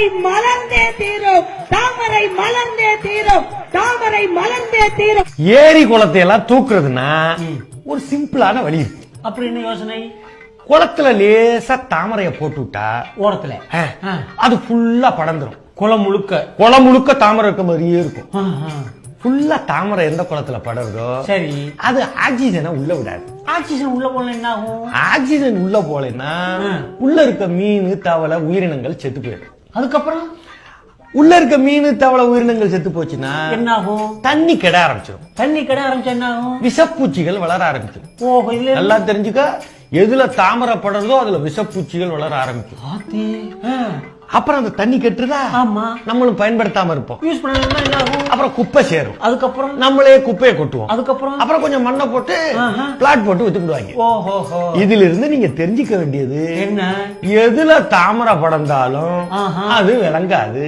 தாமரை மலர்ந்தே தீரும். தாமரை மலர்ந்தே தீரும். தாமரை மலர்ந்தே தீரும். ஏரி குளத்தை எல்லாம் தூக்குறதுன்னா ஒரு சிம்பிளான வழி. இருக்கு அப்படி என்ன யோசனை? குளத்துல லேசா தாமரைய போட்டு விட்டா ஓரத்துல. அது ஃபுல்லா படந்துரும் குளம் முழுக்க. குளம் முழுக்க தாமரை இருக்க மாதிரியே இருக்கும். ஃபுல்லா தாமரை எந்த குளத்துல படருதோ சரி. அது ஆக்சிஜனை உள்ள விடாது. ஆக்சிஜன் உள்ள போன என்ன ஆகும் ஆக்சிஜன் உள்ள போலன்னா. உள்ள இருக்க மீன் தவளை உயிரினங்கள் செத்து போயிடும். அதுக்கப்புறம்? உள்ள இருக்க மீன் தவளை உயிரினங்கள் செத்து போச்சுன்னா என்ன ஆகும் தண்ணி கெட ஆரம்பிச்சிடும் தண்ணி கடை ஆரம்பிச்சா என்ன ஆகும் விஷப்பூச்சிகள் வளர ஆரம்பிச்சிடும் ஓஹோ இல்ல நல்லா தெரிஞ்சுக்க எதுல தாமரை படருதோ அதுல விஷப்பூச்சிகள் வளர ஆரம்பிக்கும். அப்புறம் அந்த தண்ணி கெட்டுதா? ஆமா. நம்மளும் பயன்படுத்தாம இருப்போம். யூஸ் பண்ணலன்னா என்ன ஆகும்? அப்புறம் குப்பை சேரும். அதுக்கப்புறம்? நம்மளே குப்பையை கொட்டுவோம். அதுக்கப்புறம்? அப்புறம் கொஞ்சம் மண்ணை போட்டு. பிளாட் போட்டு வித்துக்கிடுவாங்க. ஓஹோ ஹோ இதுல இருந்து நீங்க தெரிஞ்சுக்க வேண்டியது என்ன? எதுல தாமரை படர்ந்தாலும் ஆஹா. அது விளங்காது.